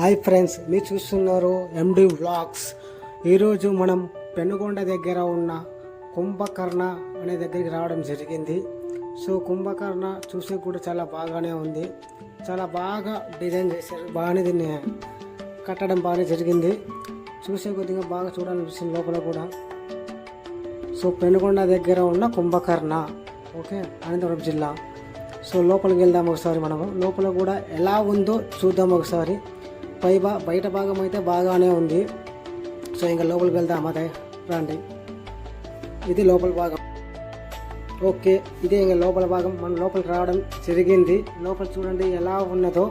Hi friends మీరు చూస్తున్నారు ఎండి vlogs ఈరోజు మనం పెనుగొండ దగ్గర ఉన్న కుంభకర్ణ అనే దగ్గరికి రావడం జరిగింది. సో కుంభకర్ణ చూసే కూడా చాలా బాగానే ఉంది. చాలా బాగా డిజైన్ చేశారు. బాగానే దీన్ని కట్టడం బాగానే జరిగింది. చూసే కొద్దిగా బాగా చూడాలనిపిస్తుంది లోపల కూడా. సో పెనుగొండ దగ్గర ఉన్న కుంభకర్ణ ఓకే అనంతపురం జిల్లా. సో లోపలికి వెళ్దాం ఒకసారి మనము. లోపల కూడా ఎలా ఉందో చూద్దాం ఒకసారి. పై బా బయట భాగం అయితే బాగానే ఉంది. సో ఇంకా లోపలికి వెళ్దాం అదే రండి. ఇది లోపల భాగం. ఓకే ఇదే ఇంకా లోపల భాగం. మనం లోపలికి రావడం జరిగింది. లోపల చూడండి ఎలా ఉన్నదో.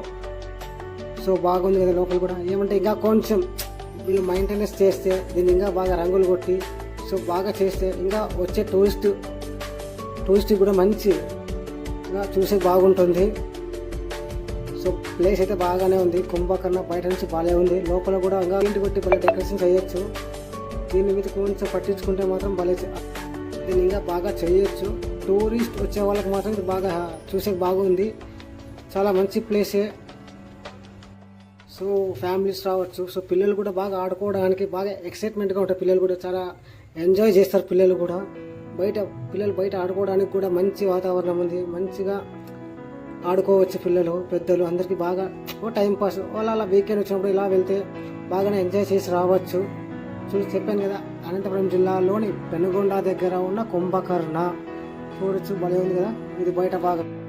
సో బాగుంది కదా లోపల కూడా. ఏమంటే ఇంకా కొంచెం వీళ్ళు మెయింటెనెన్స్ చేస్తే దీన్ని ఇంకా బాగా రంగులు కొట్టి సో బాగా చేస్తే ఇంకా వచ్చే టూరిస్ట్ టూరిస్ట్ కూడా మంచి ఇంకా చూసే బాగుంటుంది. సో ప్లేస్ అయితే బాగానే ఉంది. కుంభకర్ణ బయట నుంచి బాగానే ఉంది. లోపల కూడా ఇంకా ఇంటి కొట్టి భలే డెకరేషన్ చేయొచ్చు. దీని మీద కొంచెం పట్టించుకుంటే మాత్రం భలే దీన్ని ఇంకా బాగా చేయొచ్చు. టూరిస్ట్ వచ్చే వాళ్ళకి మాత్రం ఇది బాగా చూసే బాగుంది. చాలా మంచి ప్లేసే సో ఫ్యామిలీస్ రావచ్చు. సో పిల్లలు కూడా బాగా ఆడుకోవడానికి బాగా ఎక్సైట్మెంట్గా ఉంటారు పిల్లలు కూడా. చాలా ఎంజాయ్ చేస్తారు పిల్లలు కూడా. బయట పిల్లలు బయట ఆడుకోవడానికి కూడా మంచి వాతావరణం ఉంది. మంచిగా ఆడుకోవచ్చు పిల్లలు పెద్దలు అందరికీ బాగా ఓ టైం పాస్. వాళ్ళు అలా వీకెండ్ వచ్చినప్పుడు ఇలా వెళ్తే బాగానే ఎంజాయ్ చేసి రావచ్చు. చూసి చెప్పాను కదా అనంతపురం జిల్లాలోని పెనుగొండ దగ్గర ఉన్న కుంభకర్ణ. చూడొచ్చు భలే ఉంది కదా ఇది బయట భాగం.